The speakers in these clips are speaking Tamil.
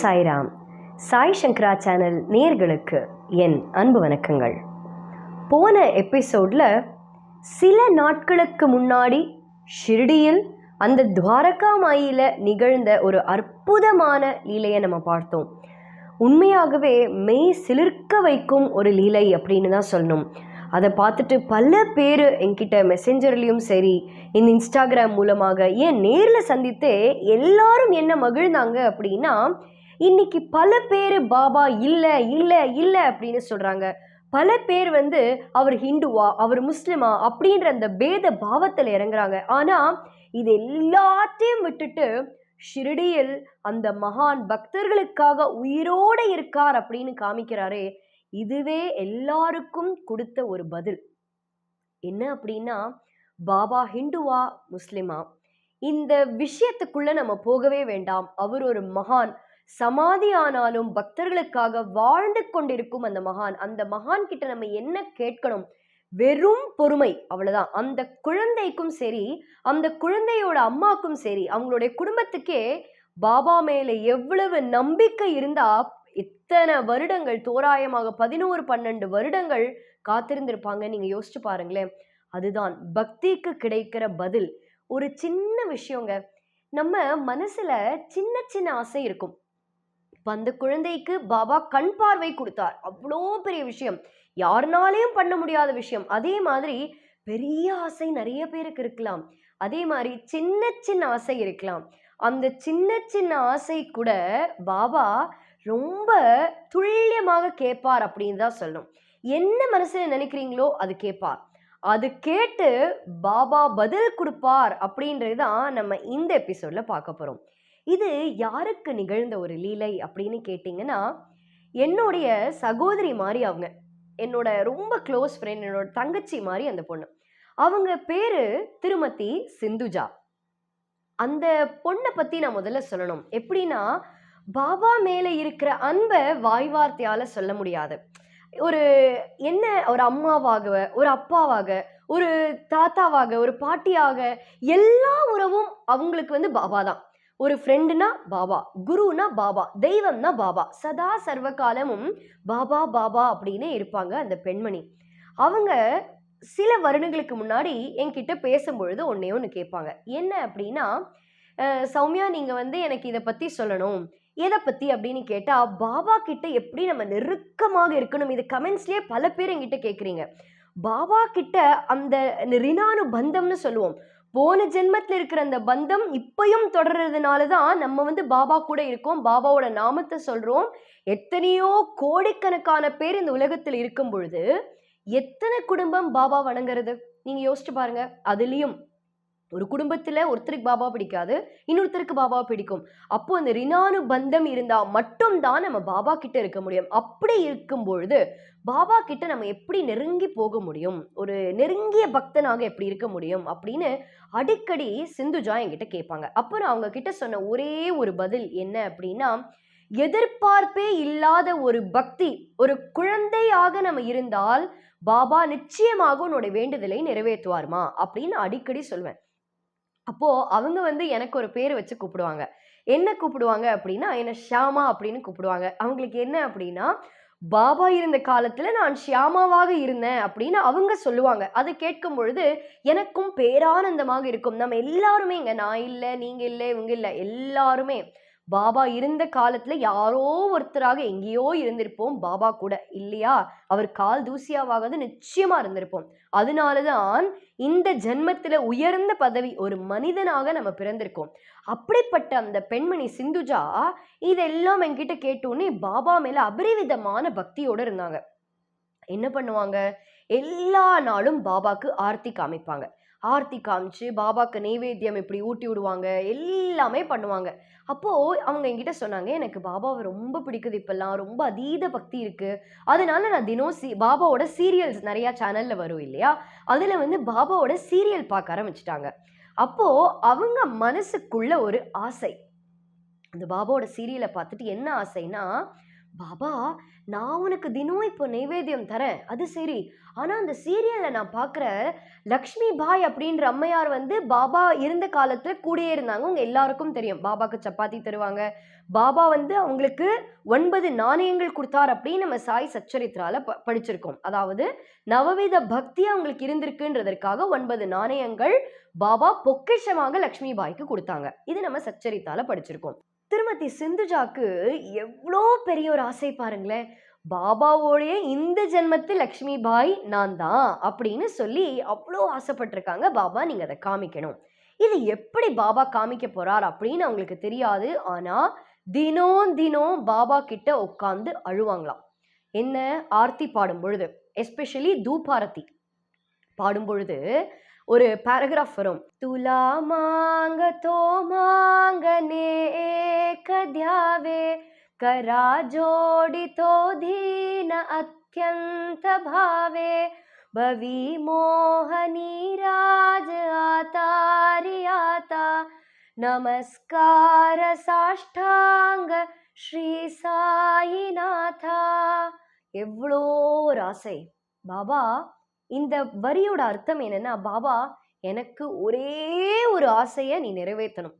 சாய்ராம். சாய் சங்கரா சேனல் நேர்களுக்கு என் அன்பு வணக்கங்கள். போன எபிசோடில் சில நாட்களுக்கு முன்னாடி ஷிர்டியில் அந்த துவாரகா மாயில நிகழ்ந்த ஒரு அற்புதமான லீலையை நம்ம பார்த்தோம். உண்மையாகவே மெய் சிலிர்க்க வைக்கும் ஒரு லீலை அப்படின்னு தான் சொல்லணும். அதை பார்த்துட்டு பல பேர் என்கிட்ட மெசேஞ்சர்லேயும் சரி இந்த இன்ஸ்டாகிராம் மூலமாக ஏன் நேரில் சந்தித்து எல்லாரும் என்ன மகிழ்ந்தாங்க அப்படின்னா இன்னைக்கு பல பேர் பாபா இல்லை இல்லை இல்லை அப்படின்னு சொல்கிறாங்க பல பேர் வந்து அவர் ஹிந்துவா அவர் முஸ்லிமா அப்படின்ற அந்த பேத பாவத்தில் இறங்குறாங்க. ஆனால் இது எல்லாத்தையும் விட்டுட்டு ஷிரடியில் அந்த மகான் பக்தர்களுக்காக உயிரோடு இருக்கார் அப்படின்னு காமிக்கிறாரே இதுவே எல்லாருக்கும் கொடுத்த ஒரு பதில். என்ன அப்படின்னா பாபா ஹிந்துவா முஸ்லிமா. இந்த விஷயத்துக்குள்ள நம்ம போகவே வேண்டாம். அவர் ஒரு மகான் சமாதி ஆனாலும் பக்தர்களுக்காக வாழ்ந்து கொண்டிருக்கும் அந்த மகான். அந்த மகான் கிட்ட நம்ம என்ன கேட்கணும்? வெறும் பொறுமை அவ்வளவுதான். அந்த குழந்தைக்கும் சரி அந்த குழந்தையோட அம்மாக்கும் சரி அவங்களுடைய குடும்பத்துக்கே பாபா மேல எவ்வளவு நம்பிக்கை இருந்தா இத்தனை வருடங்கள் தோராயமாக பதினோரு பன்னெண்டு வருடங்கள் காத்திருந்திருப்பாங்க. நீங்க யோசிச்சு பாருங்களேன். அதுதான் பக்திக்கு கிடைக்கிற பதில். ஒரு சின்ன விஷயங்க. நம்ம மனசுல சின்ன சின்ன ஆசை இருக்கும். அந்த குழந்தைக்கு பாபா கண் பார்வை கொடுத்தார். அவ்வளோ பெரிய விஷயம். யாருனாலையும் பண்ண முடியாத விஷயம். அதே மாதிரி பெரிய ஆசை நிறைய பேருக்கு இருக்கலாம். அதே மாதிரி சின்ன சின்ன ஆசை இருக்கலாம். அந்த சின்ன சின்ன ஆசை கூட பாபா ரொம்ப துல்லியமாக கேட்பார் அப்படின்னு தான் சொல்லணும். என்ன மனசில் நினைக்கிறீங்களோ அது கேட்பார். அது கேட்டு பாபா பதில் கொடுப்பார் அப்படின்றது தான் நம்ம இந்த எபிசோடில் பார்க்க போகிறோம் இது யாருக்கு நிகழ்ந்த ஒரு லீலை அப்படின்னு கேட்டிங்கன்னா என்னுடைய சகோதரி மாதிரி அவங்க. என்னோட ரொம்ப க்ளோஸ் ஃப்ரெண்ட் என்னோட தங்கச்சி மாதிரி அந்த பொண்ணு. அவங்க பேரு திருமதி சிந்துஜா. அந்த பொண்ணை பத்தி நான் முதல்ல சொல்லணும். எப்படின்னா பாபா மேல இருக்கிற அன்பை வாய்வார்த்தையால சொல்ல முடியாது. ஒரு என்ன ஒரு அம்மாவாக ஒரு அப்பாவாக ஒரு தாத்தாவாக ஒரு பாட்டியாக எல்லா உறவும் அவங்களுக்கு வந்து பாபா தான். ஒரு ஃப்ரெண்டுனா பாபா குருனா பாபா தெய்வம்னா பாபா சதா சர்வ காலமும் பாபா பாபா அப்படின்னு இருப்பாங்க அந்த பெண்மணி. அவங்க சில வருடங்களுக்கு முன்னாடி என்கிட்ட பேசும்பொழுது ஒன்னே ஒன்று கேட்பாங்க. என்ன அப்படின்னா சௌமியா நீங்கள் வந்து எனக்கு இதை பற்றி சொல்லணும். எதை பற்றி அப்படின்னு கேட்டால் பாபா கிட்ட எப்படி நம்ம நெருக்கமாக இருக்கணும்? இது கமெண்ட்ஸ்லேயே பல பேர் என்கிட்ட கேட்குறீங்க. பாபா கிட்ட அந்த ரினானு பந்தம்னு சொல்லுவோம். போன ஜென்மத்தில் இருக்கிற அந்த பந்தம் இப்பயும் தொடர்றதுனால தான் நம்ம வந்து பாபா கூட இருக்கோம் பாபாவோட நாமத்தை சொல்கிறோம் எத்தனையோ கோடிக்கணக்கான பேர் இந்த உலகத்தில் இருக்கும் பொழுது எத்தனை குடும்பம் பாபா வணங்குறது? நீங்கள் யோசிச்சு பாருங்க. அதுலேயும் ஒரு குடும்பத்தில் ஒருத்தருக்கு பாபா பிடிக்காது இன்னொருத்தருக்கு பாபா பிடிக்கும். அப்போ அந்த ரினானு பந்தம் இருந்தால் மட்டும்தான் நம்ம பாபா கிட்ட இருக்க முடியும். அப்படி இருக்கும் பொழுது பாபா கிட்ட நம்ம எப்படி நெருங்கி போக முடியும்? ஒரு நெருங்கிய பக்தனாக எப்படி இருக்க முடியும்? அப்படின்னு அடிக்கடி சிந்துஜா என்கிட்ட கேட்பாங்க. அப்போ நான் அவங்க கிட்ட சொன்ன ஒரே ஒரு பதில் என்ன அப்படின்னா எதிர்பார்ப்பே இல்லாத ஒரு பக்தி ஒரு குழந்தையாக நம்ம இருந்தால் பாபா நிச்சயமாக உன்னோட வேண்டுதலை நிறைவேற்றுவார்மா? அப்படின்னு அடிக்கடி சொல்வேன். அப்போது அவங்க வந்து எனக்கு ஒரு பேர் வச்சு கூப்பிடுவாங்க. என்ன கூப்பிடுவாங்க அப்படின்னா என்ன ஷியாமா அப்படின்னு கூப்பிடுவாங்க. அவங்களுக்கு என்ன அப்படின்னா பாபா இருந்த காலத்தில் நான் ஷியாமாவாக இருந்தேன் அப்படின்னு அவங்க சொல்லுவாங்க. அதை கேட்கும் பொழுது எனக்கும் பேரானந்தமாக இருக்கும். நம்ம எல்லாருமே இங்கே நான் இல்லை நீங்கள் இல்லை இவங்க இல்லை எல்லாருமே பாபா இருந்த காலத்துல யாரோ ஒருத்தராக எங்கேயோ இருந்திருப்போம் பாபா கூட. இல்லையா? அவர் கால் தூசியாவாகாது நிச்சயமா இருந்திருப்போம். அதனாலதான் இந்த ஜென்மத்துல உயர்ந்த பதவி ஒரு மனிதனாக நம்ம பிறந்திருக்கோம். அப்படிப்பட்ட அந்த பெண்மணி சிந்துஜா இதெல்லாம் என்கிட்ட கேட்டோன்னே பாபா மேல அபரிவிதமான பக்தியோட இருந்தாங்க. என்ன பண்ணுவாங்க? எல்லா நாளும் பாபாக்கு ஆர்த்தி காமிப்பாங்க. ஆர்த்தி காமிச்சு பாபாக்கு நெய்வேத்தியம் இப்படி ஊட்டி விடுவாங்க எல்லாமே பண்ணுவாங்க. அப்போது அவங்க என்கிட்ட சொன்னாங்க எனக்கு பாபாவை ரொம்ப பிடிக்குது இப்போல்லாம் ரொம்ப அதீத பக்தி இருக்குது அதனால நான் தினம் சி பாபாவோட சீரியல்ஸ் நிறையா சேனலில் வரும் இல்லையா? அதில் வந்து பாபாவோட சீரியல் பார்க்க ஆரம்பிச்சிட்டாங்க. அப்போது அவங்க மனசுக்குள்ள ஒரு ஆசை. அந்த பாபாவோட சீரியலை பார்த்துட்டு என்ன ஆசைன்னா பாபா நான் உனக்கு தினம் இப்போ நைவேத்தியம் தரேன். அது சரி. ஆனால் அந்த சீரியலில் நான் பார்க்குற லக்ஷ்மி பாய் அப்படின்ற அம்மையார் வந்து பாபா இருந்த காலத்தில் கூடயே இருந்தாங்க. உங்கள் எல்லாருக்கும் தெரியும். பாபாக்கு சப்பாத்தி தருவாங்க. பாபா வந்து அவங்களுக்கு ஒன்பது நாணயங்கள் கொடுத்தார் அப்படின்னு நம்ம சாய் சச்சரித்ரால ப படிச்சிருக்கோம். அதாவது நவவித பக்தி அவங்களுக்கு இருந்திருக்குன்றதற்காக ஒன்பது நாணயங்கள் பாபா பொக்கிஷமாக லக்ஷ்மி பாய்க்கு கொடுத்தாங்க. இது நம்ம சச்சரித்தால படிச்சிருக்கோம். திருமதி சிந்துஜாக்கு எவ்வளோ பெரிய ஒரு ஆசை பாருங்களேன். பாபாவோடைய இந்த ஜென்மத்து லக்ஷ்மி பாய் நான் தான் அப்படின்னு சொல்லி அவ்வளோ ஆசைப்பட்டிருக்காங்க. பாபா நீங்கள் அதை காமிக்கணும். இது எப்படி பாபா காமிக்க போகிறார் அப்படின்னு அவங்களுக்கு தெரியாது. ஆனால் தினம் தினம் பாபா கிட்ட உட்காந்து அழுவாங்களாம். என்ன? ஆர்த்தி பாடும் பொழுது எஸ்பெஷலி தூபாரதி பாடும் பொழுது ஒரு பேராகிராஃப் வரும். துலா மாங்க தோ மாங்கனே கத்யாவே கரா ஜோடி தோ தீன அத்தியந்த பாவே பவி மோகனி ராஜ ஆதாரியாதா நமஸ்கார சாஷ்டாங்க ஸ்ரீ சாயிநாதா. எவ்வளோ ஒரு ஆசை. பாபா இந்த வரியோட அர்த்தம் என்னன்னா பாபா எனக்கு ஒரே ஒரு ஆசையை நீ நிறைவேற்றணும்.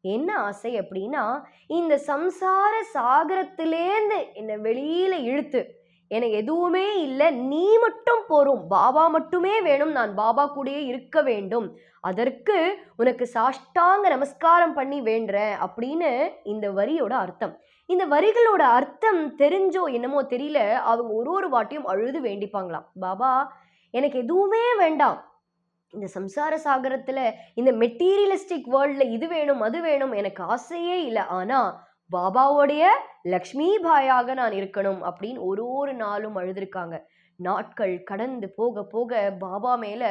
என்ன ஆசை அப்படின்னா இந்த சம்சார சாகரத்திலேருந்து என்னை வெளியில இழுத்து எனக்கு எதுவுமே இல்லை நீ மட்டும் போரும். பாபா மட்டுமே வேணும். நான் பாபா கூடயே இருக்க வேண்டும். அதற்கு உனக்கு சாஷ்டாங்க நமஸ்காரம் பண்ணி வேண்டுறேன் அப்படின்னு இந்த வரியோட அர்த்தம். இந்த வரிகளோட அர்த்தம் தெரிஞ்சோ என்னமோ தெரியல. அவங்க ஒரு ஒரு வாட்டியும் அழுது வேண்டிப்பாங்களாம். பாபா எனக்கு எதுவுமே வேண்டாம். இந்த சம்சார சாகரத்தில் இந்த மெட்டீரியலிஸ்டிக் வேர்ல்டில் இது வேணும் அது வேணும் எனக்கு ஆசையே இல்லை. ஆனால் பாபாவோடைய லக்ஷ்மி பாயாக நான் இருக்கணும் அப்படின்னு ஒரு ஒரு நாளும் அழுதுருக்காங்க. நாட்கள் கடந்து போக போக பாபா மேலே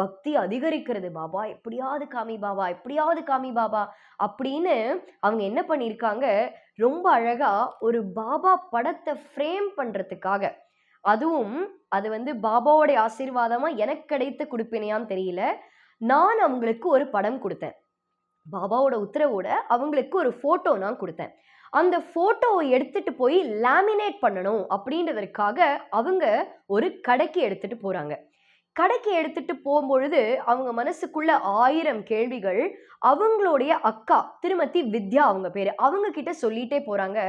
பக்தி அதிகரிக்கிறது. பாபா எப்படியாவது காமி பாபா எப்படியாவது காமி பாபா அப்படின்னு அவங்க என்ன பண்ணியிருக்காங்க ரொம்ப அழகாக ஒரு பாபா படத்தை ஃப்ரேம் பண்ணுறதுக்காக அதுவும் அது வந்து பாபாவோடைய ஆசீர்வாதமாக எனக்கு கிடைத்த கொடுப்பினையான்னு தெரியல. நான் அவங்களுக்கு ஒரு படம் கொடுத்தேன். பாபாவோட உத்தரவோட அவங்களுக்கு ஒரு ஃபோட்டோ நான் கொடுத்தேன். அந்த ஃபோட்டோவை எடுத்துட்டு போய் லேமினேட் பண்ணணும் அப்படின்றதற்காக அவங்க ஒரு கடைக்கு எடுத்துட்டு போகிறாங்க கடைக்கு எடுத்துட்டு போகும்பொழுது அவங்க மனசுக்குள்ள ஆயிரம் கேள்விகள் அவங்களுடைய அக்கா திருமதி வித்யா அவங்க பேர் அவங்க கிட்ட சொல்லிட்டே போகிறாங்க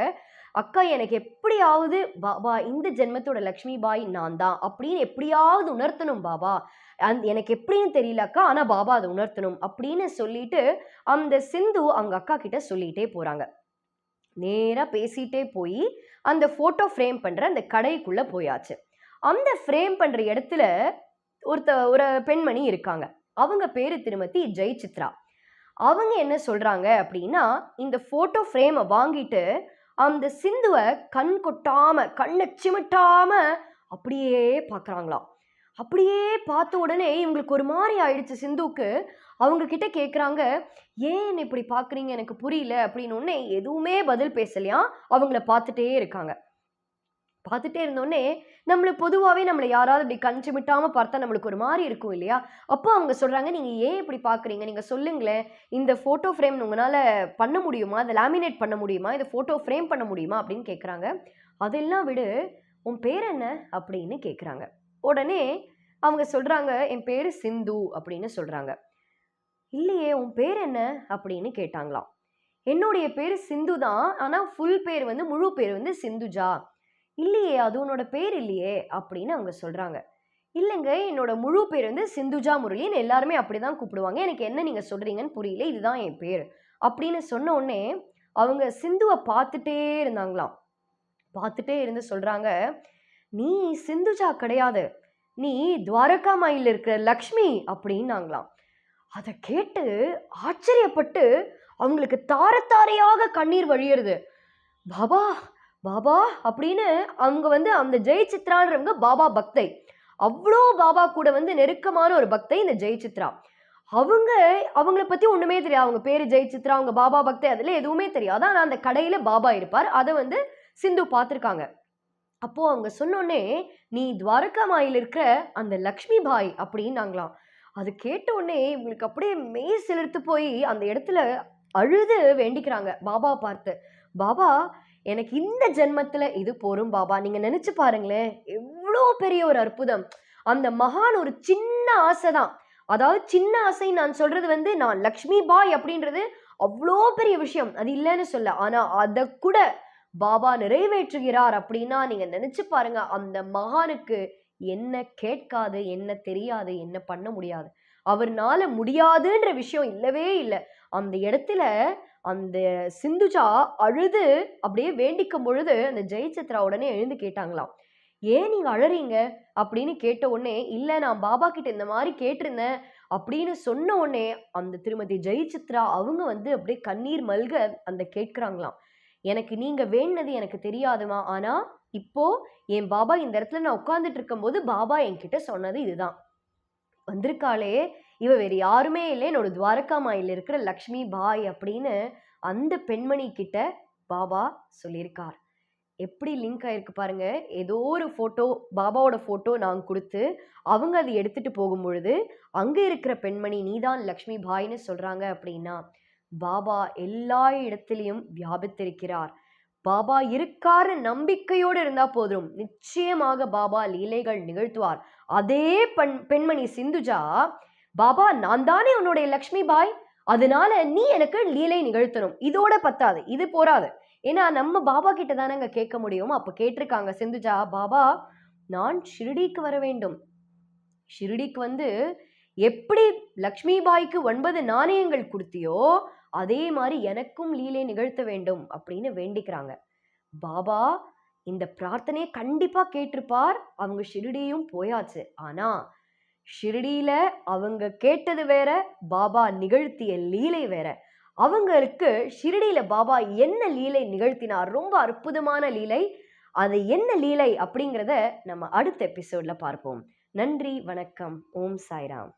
அக்கா எனக்கு எப்படியாவது பாபா இந்த ஜென்மத்தோட லக்ஷ்மி பாய் நான் தான் அப்படின்னு எப்படியாவது உணர்த்தணும் பாபா. அந் எனக்கு எப்படின்னு தெரியல அக்கா ஆனால் பாபா அதை உணர்த்தணும் அப்படின்னு சொல்லிட்டு அந்த சிந்து அவங்க அக்கா கிட்ட சொல்லிட்டே போகிறாங்க நேராக பேசிட்டே போய் அந்த ஃபோட்டோ ஃப்ரேம் பண்ணுற அந்த கடைக்குள்ளே போயாச்சு. அந்த ஃப்ரேம் பண்ணுற இடத்துல ஒருத்த ஒரு பெண்மணி இருக்காங்க. அவங்க பேர் திருமதி ஜெய் சித்ரா அவங்க என்ன சொல்கிறாங்க அப்படின்னா இந்த ஃபோட்டோ ஃப்ரேமை வாங்கிட்டு அந்த சிந்துவை கண் கொட்டாம கண்ணை சிமிட்டாம அப்படியே பார்க்குறாங்களாம். அப்படியே பார்த்த உடனே இவங்களுக்கு ஒரு மாதிரி ஆயிடுச்சு சிந்துவுக்கு. அவங்க கிட்ட கேட்குறாங்க ஏன் என்னை இப்படி பார்க்குறீங்க? எனக்கு புரியல. அப்படின்னு ஒன்னே எதுவுமே பதில் பேசலையா அவங்கள பார்த்துட்டே இருக்காங்க. பார்த்துட்டே இருந்தோடனே நம்மளை பொதுவாகவே நம்மளை யாராவது இப்படி கஞ்சி சிமிட்டாமல் பார்த்தா நம்மளுக்கு ஒரு மாதிரி இருக்கும் இல்லையா? அப்போ அவங்க சொல்கிறாங்க நீங்கள் ஏன் இப்படி பார்க்குறீங்க? நீங்கள் சொல்லுங்களேன். இந்த ஃபோட்டோ ஃப்ரேம் உங்களால் பண்ண முடியுமா? அதை லேமினேட் பண்ண முடியுமா? இந்த ஃபோட்டோ ஃப்ரேம் பண்ண முடியுமா? அப்படின்னு கேட்குறாங்க அதெல்லாம் விடு. உன் பேர் என்ன? அப்படின்னு கேட்குறாங்க உடனே அவங்க சொல்கிறாங்க என் பேர் சிந்து அப்படின்னு சொல்கிறாங்க இல்லையே உன் பேர் என்ன? அப்படின்னு கேட்டாங்களாம். என்னுடைய பேர் சிந்து தான் ஆனால் ஃபுல் பேர் வந்து முழு பேர் வந்து சிந்துஜா. இல்லையே அது உன்னோட பேர் இல்லையே அப்படின்னு அவங்க சொல்கிறாங்க இல்லைங்க என்னோட முழு பேர் வந்து சிந்துஜா முரளின்னு எல்லாருமே அப்படி தான் கூப்பிடுவாங்க. எனக்கு என்ன நீங்கள் சொல்கிறீங்கன்னு புரியல இதுதான் என் பேர் அப்படின்னு சொன்ன உடனே அவங்க சிந்துவை பார்த்துட்டே இருந்தாங்களாம். பார்த்துட்டே இருந்து சொல்கிறாங்க நீ சிந்துஜா கிடையாது நீ துவாரகா மாயில் இருக்கிற லக்ஷ்மி அப்படின்னாங்களாம். அதை கேட்டு ஆச்சரியப்பட்டு அவங்களுக்கு தார தாரையாக கண்ணீர் வழியிறது. பாபா பாபா அப்படின்னு அவங்க வந்து அந்த ஜெய் சித்ரான்றவங்க பாபா பக்தை. அவ்வளோ பாபா கூட வந்து நெருக்கமான ஒரு பக்தை இந்த ஜெய் சித்ரா அவங்க அவங்கள பற்றி ஒன்றுமே தெரியாது. அவங்க பேர் ஜெய் சித்ரா அவங்க பாபா பக்தை அதில் எதுவுமே தெரியாது. ஆனால் அந்த கடையில் பாபா இருப்பார். அதை வந்து சிந்து பார்த்துருக்காங்க. அப்போது அவங்க சொன்னோடனே நீ துவாரகா மாயில் இருக்கிற அந்த லக்ஷ்மி பாய் அப்படின்னாங்களாம். அது கேட்ட உடனே இவங்களுக்கு அப்படியே மெய் சிலிர்த்து போய் அந்த இடத்துல அழுது வேண்டிக்கிறாங்க. பாபா பார்த்து பாபா எனக்கு இந்த ஜென்மத்தில் இது போரும் பாபா. நீங்கள் நினச்சி பாருங்களேன் எவ்வளோ பெரிய ஒரு அற்புதம். அந்த மகான் ஒரு சின்ன ஆசை தான் அதாவது சின்ன ஆசை நான் சொல்கிறது வந்து நான் லக்ஷ்மி பாய் அப்படின்றது அவ்வளோ பெரிய விஷயம். அது இல்லைன்னு சொல்ல. ஆனால் அதை கூட பாபா நிறைவேற்றுகிறார் அப்படின்னா நீங்கள் நினச்சி பாருங்க அந்த மகானுக்கு என்ன கேட்காது என்ன தெரியாது என்ன பண்ண முடியாது. அவர்னால முடியாதுன்ற விஷயம் இல்லவே இல்லை. அந்த இடத்துல அந்த சிந்துஜா அழுது அப்படியே வேண்டிக்கும் பொழுது அந்த ஜெயசித்ரா உடனே எழுந்து கேட்டாங்களாம். ஏன் நீங்க அழறீங்க? அப்படின்னு கேட்ட உடனே இல்லை நான் பாபா கிட்ட இந்த மாதிரி கேட்டிருந்தேன் அப்படின்னு சொன்ன உடனே அந்த திருமதி ஜெயசித்ரா அவங்க வந்து அப்படியே கண்ணீர் மல்க அந்த கேட்குறாங்களாம். எனக்கு நீங்க வேணுனது எனக்கு தெரியாதுமா. ஆனா இப்போ என் பாபா இந்த இடத்துல நான் உட்கார்ந்துட்டு இருக்கும்போது பாபா என்கிட்ட சொன்னது இதுதான். வந்திருக்காளே இவ வேறு யாருமே இல்லை. என்னோட துவாரகா மாயில் இருக்கிற லக்ஷ்மி பாய் அப்படின்னு அந்த பெண்மணி கிட்ட பாபா சொல்லியிருக்கார். எப்படி லிங்க் ஆயிருக்கு பாருங்க. ஏதோ ஒரு ஃபோட்டோ பாபாவோட ஃபோட்டோ நான் கொடுத்து அவங்க அதை எடுத்துட்டு போகும் பொழுது அங்கே இருக்கிற பெண்மணி நீதான் லக்ஷ்மி பாய்னு சொல்றாங்க அப்படின்னா பாபா எல்லா இடத்துலையும் வியாபித்திருக்கிறார். பாபா இருக்காரு நம்பிக்கையோடு இருந்தா போதும். நிச்சயமாக பாபா லீலைகள் நிகழ்த்துவார். அதே பெண் பெண்மணி சிந்துஜா பாபா நான் தானே உன்னுடைய லக்ஷ்மி பாய்? அதனால நீ எனக்கு லீலை நிகழ்த்தணும். இதோட பத்தாது. இது போராது ஏன்னா நம்ம பாபா கிட்ட தானங்க கேட்க முடியும். அப்ப கேட்டிருக்காங்க சிந்துஜா பாபா நான் ஷிரடிக்கு வர வேண்டும். ஷிரடிக்கு வந்து எப்படி லக்ஷ்மி பாய்க்கு ஒன்பது நாணயங்கள் கொடுத்தியோ அதே மாதிரி எனக்கும் லீலை நிகழ்த்த வேண்டும் அப்படின்னு வேண்டிக்கிறாங்க. பாபா இந்த பிரார்த்தனையை கண்டிப்பா கேட்டிருப்பார். அவங்க ஷிரடியும் போயாச்சு. ஆனா ஷிரடியில் அவங்க கேட்டது வேற பாபா நிகழ்த்திய லீலை வேற. அவங்களுக்கு ஷிரடியில் பாபா என்ன லீலை நிகழ்த்தினார் ரொம்ப அற்புதமான லீலை. அது என்ன லீலை அப்படிங்கிறத நம்ம அடுத்த எபிசோட்ல பார்ப்போம். நன்றி வணக்கம். ஓம் சாய்ராம்.